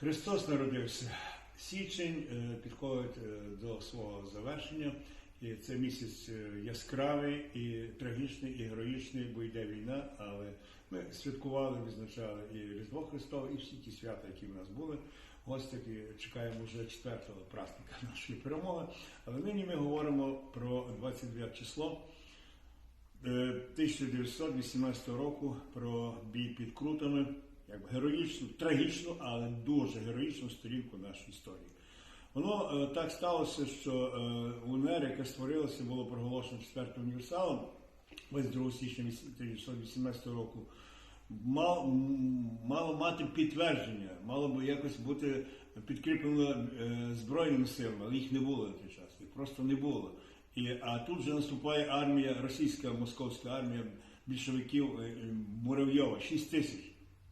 Христос народився. Січень е, підходить е, до свого завершення. І це місяць е, яскравий, і трагічний, і героїчний, бо йде війна. Але ми святкували, відзначали і Різдво Христове, і всі ті свята, які в нас були. Гостяки чекаємо вже четвертого праздника нашої перемоги. Але нині ми говоримо про 29 число. Е, 1918 року про бій під Крутами, як героїчну, трагічну, але дуже героїчну сторінку нашої історії. Воно е, так сталося, що е, УНР, яке створилося, було проголошено 4 універсалом 22 січня 1918 року. Мав, м, мало мати підтвердження, мало би якось бути підкріплено е, Збройними силами, але їх не було на той час, їх просто не було. І, а тут же наступає армія, російська московська армія більшовиків Муравйова, 6 тисяч.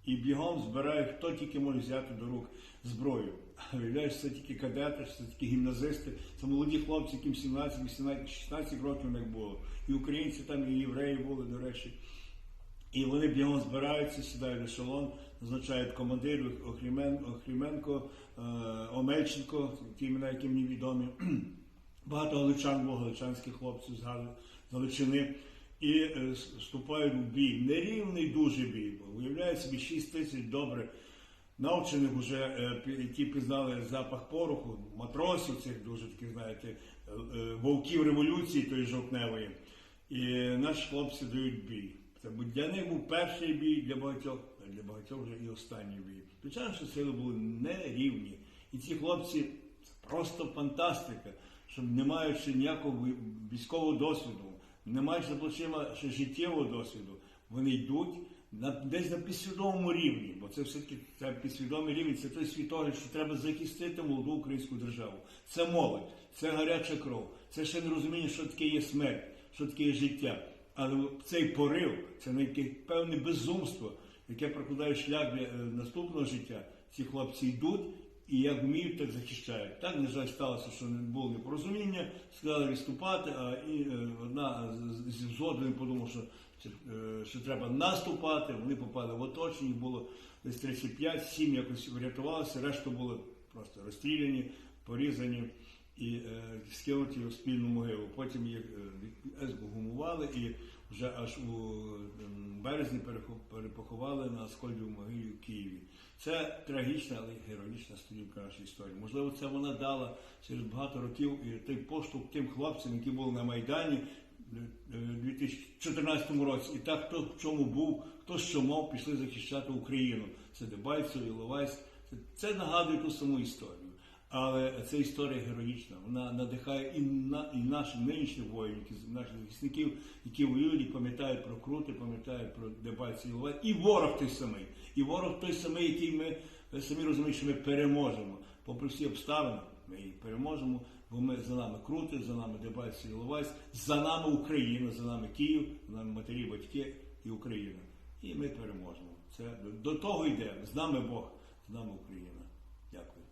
І бігом збирає, хто тільки може взяти до рук зброю. Виявляєш, це тільки кадети, це тільки гімназисти, це молоді хлопці, яким 17, 18, 16 років не було. І українці там, і євреї були, до речі. І вони бігом збираються, сідають в ешелон, назначають командирів Охрімен, Охріменко, е, Омельченко, ті імена, які мені відомі. Багато галичан було, галичанських хлопців з Галичини. І е, вступають в бій. Нерівний дуже бій. Бо уявляє собі 6 тисяч добре навчених вже, е, які пізнали запах пороху, матросів цих дуже таких, знаєте, е, вовків революції тої жовтневої. І наші хлопці дають бій. Це для них був перший бій, для багатьох, для багатьох вже і останній бій. Звичайно, що сили були нерівні. І ці хлопці це просто фантастика, що не маючи ніякого військового досвіду, не маючи за плечима ще життєвого досвіду, вони йдуть на, десь на підсвідомому рівні, бо це все-таки підсвідомий рівень, це той світогляд, що треба захистити молоду українську державу. Це молодь, це гаряча кров, це ще не розуміння, що таке є смерть, що таке є життя. Але цей порив, це не певне безумство, яке прокладає шлях для е, наступного життя. Ці хлопці йдуть і як вміють, так захищають. Так, на жаль, сталося, що не було непорозуміння, сказали відступати, а і е, одна з- з взводу подумав, що, е, що треба наступати. Вони попали в оточення, було десь 35, 7 якось врятувалося, решта були просто розстріляні, порізані і е, скинуті у спільну могилу. Потім їх е, ексгумували і вже аж у ем, березні перепоховали на Аскольдовій могилі в Києві. Це трагічна, але героїчна сторінка нашої історії. Можливо, це вона дала через багато років і той поштовх тим хлопцям, які були на Майдані е, е, у 2014 році. І так, хто в чому був, хто що мав, пішли захищати Україну. Це Дебальцев, Іловайськ. Це, це нагадує ту саму історію. Але ця історія героїчна. Вона надихає і на і наших нинішніх воїнів, наших захисників, які воюють і пам'ятають про крути, пам'ятають про Дебальців, Іловайськ. І ворог той самий. І ворог той самий, який ми самі розумієте, що ми переможемо. Попри всі обставини, ми їх переможемо, бо ми за нами крути, за нами Дебальців, Іловайськ, за нами Україна, за нами Київ, за нами матері, батьки і Україна. І ми переможемо. Це до того йде. З нами Бог, з нами Україна. Дякую.